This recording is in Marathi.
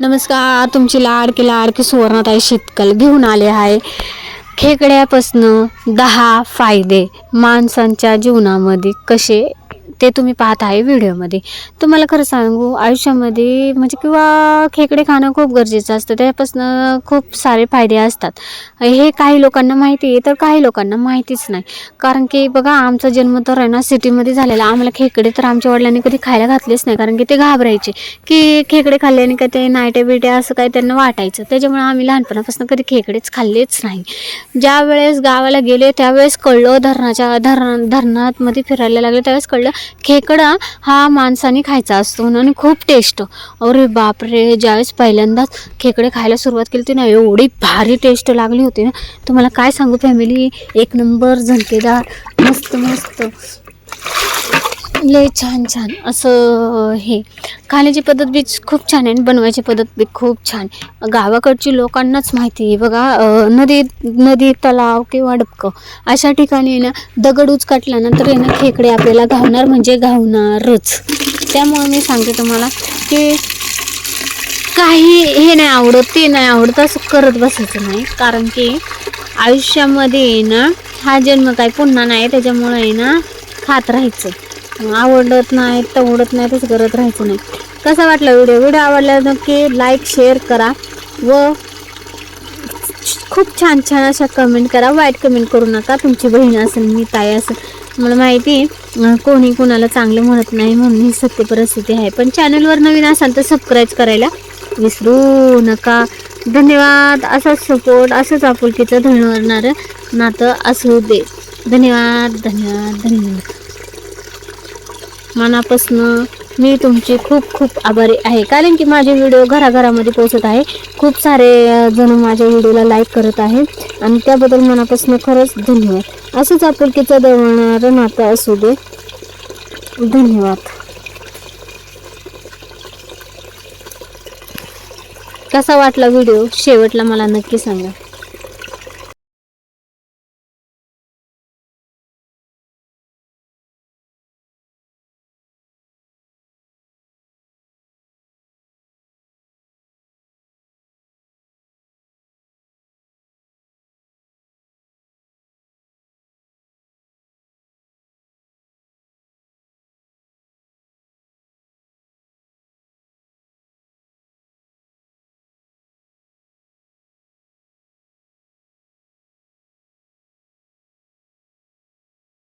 नमस्कार तुमची लाडकी लाडकी सुवर्णताई शीतकल घेऊन आले आहे. खेकड्यापासनं दहा फायदे माणसांच्या जीवनामध्ये कसे ते तुम्ही पाहत आहे व्हिडिओमध्ये. तुम्हाला खरं सांगू आयुष्यामध्ये म्हणजे किंवा खेकडे खाणं खूप गरजेचं असतं. त्यापासून खूप सारे फायदे असतात. हे काही लोकांना माहिती आहे तर काही लोकांना माहितीच नाही. कारण की बघा आमचा जन्म तर आहे ना सिटीमध्ये झालेला. आम्हाला खेकडे तर आमच्या वडिलांनी कधी खायला घातलेच नाही. कारण की ते घाबरायचे. की खेकडे खाल्ल्याने काय ते नायटे बिटे असं काही त्यांना वाटायचं. त्याच्यामुळे आम्ही लहानपणापासून कधी खेकडेच खाल्लेच नाही. ज्या वेळेस गावाला गेले त्यावेळेस कळलं धरणाच्या धरण धरणामध्ये फिरायला लागले त्यावेळेस कळलं खेकडा हा माणसाने खायचा असतो म्हणून आणि खूप टेस्ट अरे बापरे ज्यावेळेस पहिल्यांदाच खेकडे खायला सुरुवात केली होती ना एवढी भारी टेस्ट लागली होती ना. तुम्हाला काय सांगू फॅमिली एक नंबर झणकेदार मस्त मस्त लय छान छान. असं हे. खाण्याची पद्धत बी खूप छान आहे आणि बनवायची पद्धत बी खूप छान. गावाकडची लोकांनाच माहिती आहे. बघा नदी नदी तलाव किंवा डबकं अशा ठिकाणी आहे ना दगड उचकाटल्यानंतर आहे ना खेकडे आपल्याला घावणार म्हणजे घावणारच. त्यामुळे मी सांगते तुम्हाला की काही हे नाही आवडत ते नाही आवडत असं करत बसायचं नाही. कारण की आयुष्यामध्ये आहे ना हा जन्म काय पुन्हा नाही त्याच्यामुळे आहे ना खात राहायचं. आवडत नाही तवडत नाही तसं करत राहायचं नाही. कसा वाटला व्हिडिओ? व्हिडिओ आवडला नक्की लाईक शेअर करा. व खूप छान छान अशा कमेंट करा. वाईट कमेंट करू नका. तुमची बहीण असेल मी ताई असेल मला माहिती आहे कोणी कोणाला चांगलं म्हणत नाही म्हणून ही सत्य परिस्थिती आहे. पण चॅनलवर नवीन असाल तर सबस्क्राईब करायला विसरू नका. धन्यवाद. असाच सपोर्ट असंच आपुलकीचं धनवरणारं नातं असू दे. धन्यवाद धन्यवाद धन्यवाद. मनापासनं मी तुमची खूप खूप आभारी आहे. कारण की माझे व्हिडिओ घराघरामध्ये पोहोचत आहे. खूप सारे जण माझ्या व्हिडिओला लाईक करत आहेत. आणि त्याबद्दल मनापासून खरंच धन्यवाद. असंच आपुलकीचं दळणारं नातं असू दे. धन्यवाद. कसा वाटला व्हिडिओ शेवटला मला नक्की सांगा.